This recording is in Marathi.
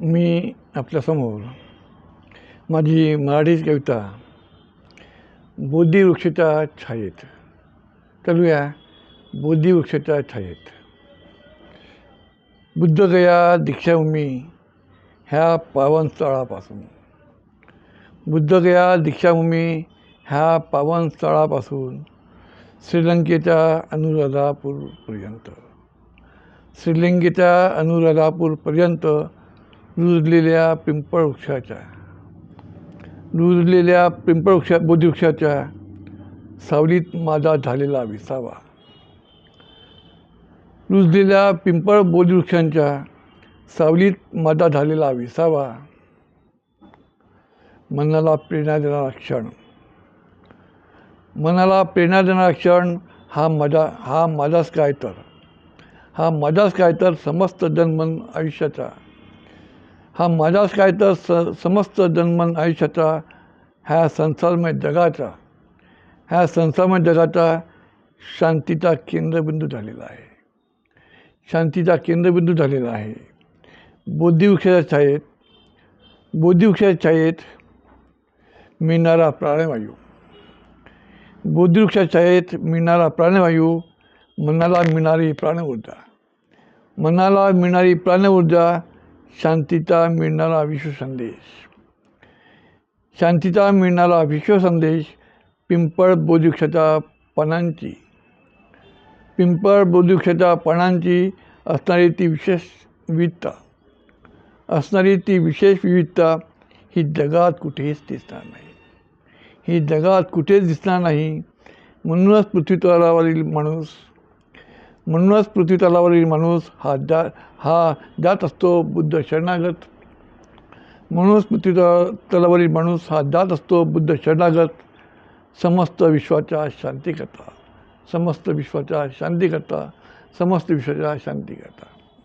मी आपल्यासमोर माझी मराठी कविता बोधिवृक्षाच्या छायेत. चालूया बोधिवृक्षाच्या छायेत. बुद्धगया दीक्षाभूमी ह्या पावनस्थळापासून. बुद्धगया दीक्षाभूमी ह्या पावनस्थळापासून श्रीलंकेच्या अनुराधापूरपर्यंत श्रीलंकेच्या अनुराधापूरपर्यंत रुजलेल्या पिंपळ वृक्षाच्या रुजलेल्या पिंपळ वृक्षा बोधिवृक्षाच्या सावलीत माझा झालेला विसावा. रुजलेल्या पिंपळ बोधिवृक्षांच्या सावलीत माझा झालेला विसावा. मनाला प्रेरणा देणारा क्षण. मनाला प्रेरणा देणारा क्षण हा माझा हा माझाच काय तर. हा माझाच काय तर समस्त जन्मन आयुष्याचा. हा माझाच काय तर स समस्त जन्मन आयुष्याचा ह्या संसारमय जगाचा ह्या संसारमय जगाचा शांतीचा केंद्रबिंदू झालेला आहे. शांतीचा केंद्रबिंदू झालेला आहे. बोधिवृक्षाच्या छायेत बोधिवृक्षाच्या छायेत मिळणारा प्राणवायू. बोधिवृक्षाच्या छायेत मिळणारा प्राणवायू. मनाला मिळणारी प्राणऊर्जा. मनाला मिळणारी प्राणऊर्जा शांतीचा मिळणारा विश्व संदेश. शांतीचा मिळणारा विश्व संदेश पिंपळ बोधिवृक्षाच्या पानांची पिंपळ बोधिवृक्षाच्या पानांची असणारी ती विशेष विविधता. असणारी ती विशेष विविधता ही जगात कुठेच दिसणार नाही. ही जगात कुठेच दिसणार नाही. म्हणूनच पृथ्वीतलावरील माणूस म्हणूनच पृथ्वीतलावरील माणूस हा जा हा जात असतो बुद्ध शरणागत. म्हणूनच पृथ्वी तलावरील माणूस हा जात असतो बुद्ध शरणागत. समस्त विश्वाच्या शांतीकर्ता. समस्त विश्वाच्या शांतीकर्ता. समस्त विश्वाच्या शांतीकर्ता.